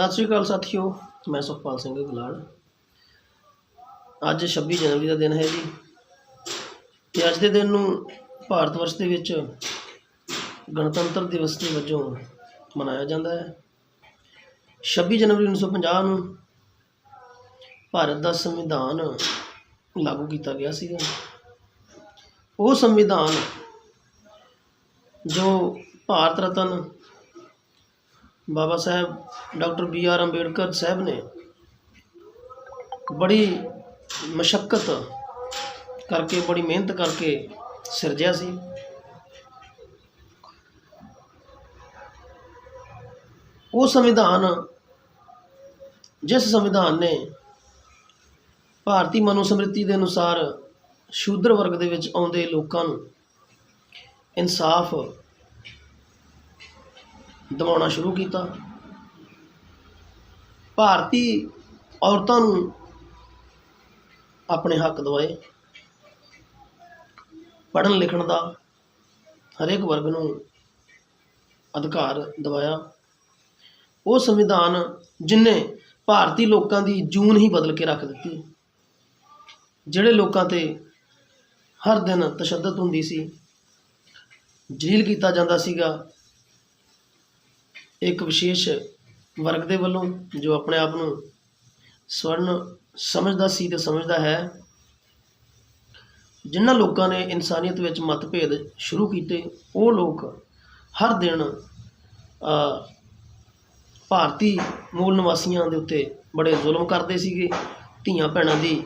ਸਤਿ ਸ਼੍ਰੀ ਅਕਾਲ ਸਾਥੀਓ, ਮੈਂ ਸੁਖਪਾਲ ਸਿੰਘ ਗੁਲਾੜ। ਅੱਜ 26 ਜਨਵਰੀ ਦਾ ਦਿਨ ਹੈ ਜੀ ਤੇ ਅੱਜ ਦੇ ਦਿਨ ਨੂੰ ਭਾਰਤ ਵਰਸ਼ ਦੇ ਵਿੱਚ ਗਣਤੰਤਰ ਦਿਵਸ ਦੇ ਵਜੋਂ ਮਨਾਇਆ ਜਾਂਦਾ ਹੈ। 26 ਜਨਵਰੀ 1950 ਨੂੰ ਭਾਰਤ ਦਾ ਸੰਵਿਧਾਨ ਲਾਗੂ ਕੀਤਾ ਗਿਆ ਸੀਗਾ। ਉਹ ਸੰਵਿਧਾਨ ਜੋ Bharat Ratna Baba Sahib, doctor B R Ambedkar Sahib ਨੇ ਬੜੀ ਮਸ਼ੱਕਤ ਕਰਕੇ, ਬੜੀ ਮਿਹਨਤ ਕਰਕੇ ਸਿਰਜਿਆ ਸੀ। ਉਹ ਸੰਵਿਧਾਨ, ਜਿਸ ਸੰਵਿਧਾਨ ਨੇ ਭਾਰਤੀ ਮਨੋਸਮ੍ਰਿਤੀ ਦੇ ਅਨੁਸਾਰ ਸ਼ੂਦਰ ਵਰਗ ਦੇ ਵਿੱਚ ਆਉਂਦੇ ਲੋਕਾਂ ਨੂੰ ਇਨਸਾਫ ਦਿਵਾਉਣਾ ਸ਼ੁਰੂ ਕੀਤਾ। ਭਾਰਤੀ ਔਰਤਾਂ ਨੂੰ ਆਪਣੇ ਹੱਕ ਦਵਾਏ। ਪੜ੍ਹਨ ਲਿਖਣ ਦਾ ਹਰੇਕ ਵਰਗ ਨੂੰ ਅਧਿਕਾਰ ਦਵਾਇਆ। ਉਹ ਸੰਵਿਧਾਨ ਜਿਨੇ ਭਾਰਤੀ ਲੋਕਾਂ ਦੀ ਜੂਨ ਹੀ ਬਦਲ ਕੇ ਰੱਖ ਦਿੱਤੀ। ਜਿਹੜੇ ਲੋਕਾਂ ਤੇ ਹਰ ਦਿਨ ਤਸ਼ੱਦਦ ਹੁੰਦੀ ਸੀ ਜਲੀਲ ਕੀਤਾ ਜਾਂਦਾ ਸੀਗਾ ਇੱਕ ਵਿਸ਼ੇਸ਼ ਵਰਗ ਦੇ ਵੱਲੋਂ ਜੋ ਆਪਣੇ ਆਪ ਨੂੰ ਸਵਰਨ ਸਮਝਦਾ ਸੀ ਤੇ ਸਮਝਦਾ ਹੈ, ਜਿਨ੍ਹਾਂ ਲੋਕਾਂ ਨੇ ਇਨਸਾਨੀਅਤ ਵਿੱਚ ਮਤਭੇਦ ਸ਼ੁਰੂ ਕੀਤੇ, ਉਹ ਲੋਕ ਹਰ ਦਿਨ ਭਾਰਤੀ ਮੂਲ ਨਿਵਾਸੀਆਂ ਦੇ ਉੱਤੇ ਬੜੇ ਜ਼ੁਲਮ ਕਰਦੇ ਸੀਗੇ, ਧੀਆਂ ਭੈਣਾਂ ਦੀ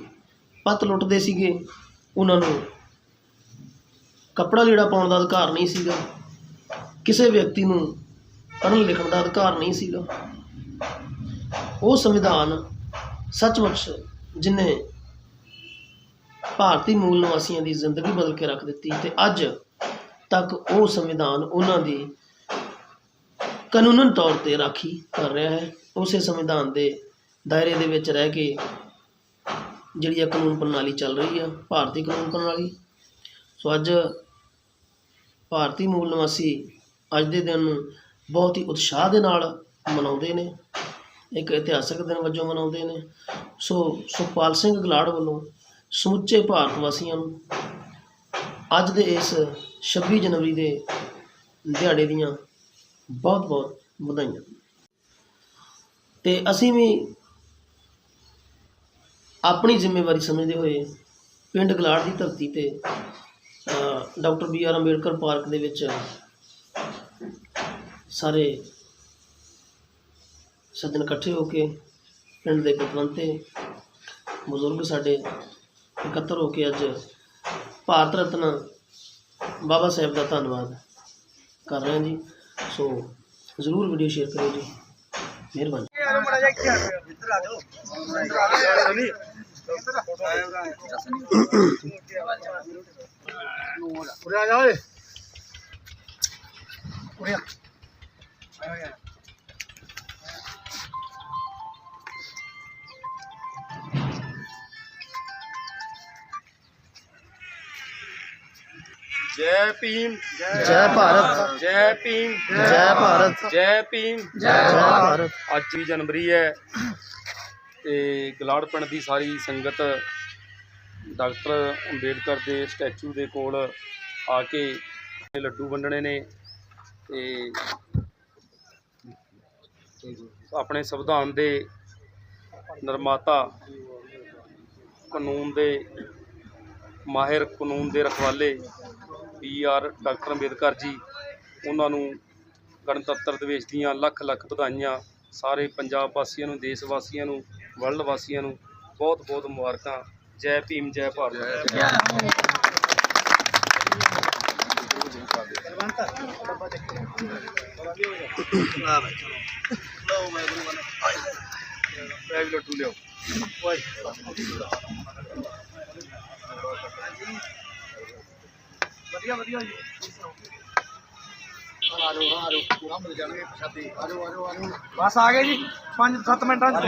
ਪੱਤ ਲੁੱਟਦੇ ਸੀਗੇ, ਉਹਨਾਂ ਨੂੰ ਕੱਪੜਾ ਲੀੜਾ ਪਾਉਣ ਦਾ ਅਧਿਕਾਰ ਨਹੀਂ ਸੀਗਾ। ਕਿਸੇ ਵਿਅਕਤੀ ਨੂੰ ਪੜ੍ਹਨ ਲਿਖਣ ਦਾ ਅਧਿਕਾਰ ਨਹੀਂ ਸੀਗਾ। ਉਹ ਸੰਵਿਧਾਨ ਸੱਚਮੁੱਚ ਜਿਨੇ ਭਾਰਤੀ ਮੂਲ ਨਿਵਾਸੀਆਂ ਦੀ ਜ਼ਿੰਦਗੀ ਬਦਲ ਕੇ ਰੱਖ ਦਿੱਤੀ ਤੇ ਅੱਜ ਤੱਕ ਉਹ ਸੰਵਿਧਾਨ ਉਹਨਾਂ ਦੀ ਕਾਨੂੰਨਨ ਤੌਰ ਤੇ ਰਾਖੀ ਕਰ ਰਿਹਾ ਹੈ। ਉਸੇ ਸੰਵਿਧਾਨ ਦੇ ਦਾਇਰੇ ਦੇ ਵਿੱਚ ਰਹਿ ਕੇ ਜਿਹੜੀ ਆ ਕਾਨੂੰਨ ਪ੍ਰਣਾਲੀ ਚੱਲ ਰਹੀ ਆ, ਭਾਰਤੀ ਕਾਨੂੰਨ ਪ੍ਰਣਾਲੀ। ਸੋ ਅੱਜ ਭਾਰਤੀ ਮੂਲ ਨਿਵਾਸੀ ਅੱਜ ਦੇ ਦਿਨ ਨੂੰ ਬਹੁਤ ਹੀ ਉਤਸ਼ਾਹ ਦੇ ਨਾਲ ਮਨਾਉਂਦੇ ਨੇ, ਇੱਕ ਇਤਿਹਾਸਕ ਦਿਨ ਵਜੋਂ ਮਨਾਉਂਦੇ ਨੇ। ਸੋ ਸੁਖਪਾਲ ਸਿੰਘ ਗਲਾੜ ਵੱਲੋਂ ਸਮੁੱਚੇ ਭਾਰਤ ਵਾਸੀਆਂ ਨੂੰ ਅੱਜ ਦੇ ਇਸ 26 ਜਨਵਰੀ ਦੇ ਦਿਹਾੜੇ ਦੀਆਂ ਬਹੁਤ ਬਹੁਤ ਵਧਾਈਆਂ। ਤੇ ਅਸੀਂ ਵੀ ਆਪਣੀ ਜ਼ਿੰਮੇਵਾਰੀ ਸਮਝਦੇ ਹੋਏ ਪਿੰਡ ਗਲਾੜ ਦੀ ਧਰਤੀ ਤੇ doctor B R Ambedkar park ਦੇ ਵਿੱਚ ਸਾਰੇ ਸੱਜਣ ਇਕੱਠੇ ਹੋ ਕੇ ਪਿੰਡ ਦੇ ਪਤਵੰਤੇ, ਬਜ਼ੁਰਗ ਸਾਡੇ ਇਕੱਤਰ ਹੋ ਕੇ ਅੱਜ ਭਾਰਤ ਰਤਨ ਬਾਬਾ ਸਾਹਿਬ ਦਾ ਧੰਨਵਾਦ ਕਰ ਰਹੇ ਹਾਂ ਜੀ। ਸੋ ਜ਼ਰੂਰ ਵੀਡੀਓ ਸ਼ੇਅਰ ਕਰਿਓ ਜੀ। ਮਿਹਰਬਾਨੀ। ਉਰੇ ਆ ਜਾ ਓਏ। ਉਰੇ ਆ। ਜੈ ਭੀਮ ਜੈ ਭਾਰਤ। ਜੈ ਭੀਮ ਜੈ ਭਾਰਤ। ਜੈ ਭੀਮ। ਜੈ ਭਾਰਤ। ਅੱਜ 20 ਜਨਵਰੀ ਹੈ ਤੇ ਗਲਾੜ ਪਿੰਡ ਦੀ ਸਾਰੀ ਸੰਗਤ ਡਾਕਟਰ ਅੰਬੇਡਕਰ ਦੇ ਸਟੈਚੂ ਦੇ ਕੋਲ ਆ ਕੇ ਲੱਡੂ ਵੰਡਣੇ ਨੇ ਤੇ ਆਪਣੇ ਸੰਵਿਧਾਨ ਦੇ ਨਿਰਮਾਤਾ ਕਾਨੂੰਨ ਦੇ ਮਾਹਿਰ ਕਾਨੂੰਨ ਦੇ ਰਖਵਾਲੇ B R doctor Ambedkar ji, ਉਹਨਾਂ ਨੂੰ ਗਣਤੰਤਰ ਦਿਵਸ ਦੀਆਂ ਲੱਖ ਲੱਖ ਵਧਾਈਆਂ, ਸਾਰੇ ਪੰਜਾਬ ਵਾਸੀਆਂ ਨੂੰ, ਦੇਸ਼ ਵਾਸੀਆਂ ਨੂੰ, ਵਰਲਡ ਵਾਸੀਆਂ ਨੂੰ ਬਹੁਤ ਬਹੁਤ ਮੁਬਾਰਕਾਂ। ਜੈ ਭੀਮ, ਜੈ ਭਾਰਤ। ਬੈਗ ਲੱਡੂ ਲਿਓ ਵਧੀਆ ਵਧੀਆ ਜੀ। ਆ ਜਾਓ ਆ ਜਾਓ। ਪੂਰਾ ਮਿਲ ਜਾਣਗੇ ਪ੍ਰਸ਼ਾਦੇ। ਆ ਜਾਓ ਆ ਜਾਓ ਆ ਜਾਓ। ਬਸ ਆ ਗਏ ਜੀ। 5-7 ਮਿੰਟਾਂ ਚ